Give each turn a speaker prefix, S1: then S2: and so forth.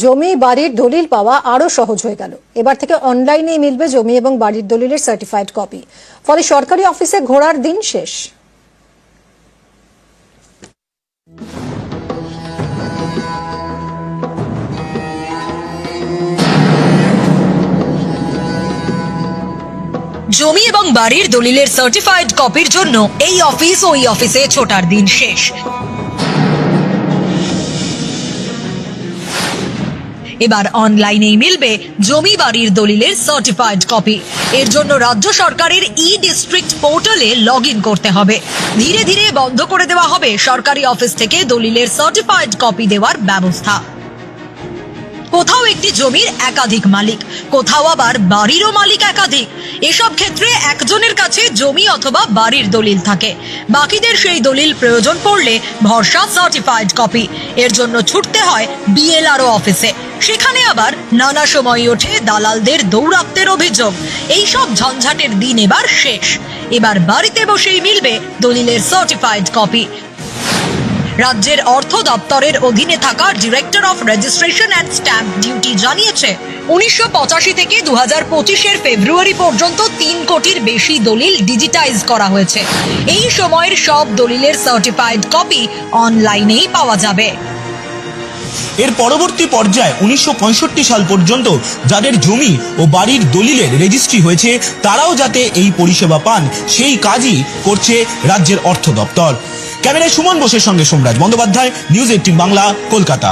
S1: জমি, বাড়ির দলিল পাওয়া আরও সহজ হয়ে গেল। এবার থেকে অনলাইনেই মিলবে জমি এবং বাড়ির দলিলের সার্টিফাইড কপি ফলে সরকারি অফিসে ঘোরার দিন শেষ।
S2: জমি এবং বাড়ির দলিলের সার্টিফাইড কপির জন্য এই অফিস ওই অফিসে ছোটার দিন শেষ। এবার অনলাইনেই মিলবে জমি বাড়ির দলিলের সার্টিফাইড কপি এর জন্য রাজ্য সরকারের ই ডিস্ট্রিক্ট পোর্টালে লগ করতে হবে। ধীরে ধীরে বন্ধ করে দেওয়া হবে সরকারি অফিস থেকে দলিলের সার্টিফাইড কপি দেওয়ার ব্যবস্থা। কোথাও একটি জমির একাধিক মালিক, কোথাও আবার বাড়িরও মালিক একাধিক। এসব ক্ষেত্রে একজনের কাছে জমি অথবা বাড়ির দলিল থাকে। বাকিদের সেই দলিল প্রয়োজন পড়লে ভরসা সার্টিফাইড কপি এর জন্য ছুটতে হয় বিএলআরও অফিসে সেখানে আবার নানা সময় ওঠে দালালদের দৌরাত্মের অভিযোগ। এই সব ঝঞ্ঝাটের দিন এবার শেষ। এবার বাড়িতে বসেই মিলবে দলিলের সার্টিফাইড কপি রাজ্যের অর্থ দপ্তরের অধীনে থাকা director of registration and stamp duty জানিয়েছে, উনিশশো পঁচাশি থেকে দু হাজার পঁচিশের ফেব্রুয়ারি পর্যন্ত তিন কোটির বেশি দলিল ডিজিটাইজ করা হয়েছে। এই সময়ের সব দলিলের সার্টিফাইড কপি অনলাইনেই পাওয়া যাবে।
S3: এর পরবর্তী পর্যায়ে উনিশশো পঁয়ষট্টি সাল পর্যন্ত যাদের জমি ও বাড়ির দলিলের রেজিস্ট্রি হয়েছে, তারাও যাতে এই পরিষেবা পান, সেই কাজই করছে রাজ্যের অর্থ দপ্তর। ক্যামেরায় সুমন বোসের সঙ্গে সোমরাজ বন্দ্যোপাধ্যায় নিউজ এইটিন বাংলা কলকাতা।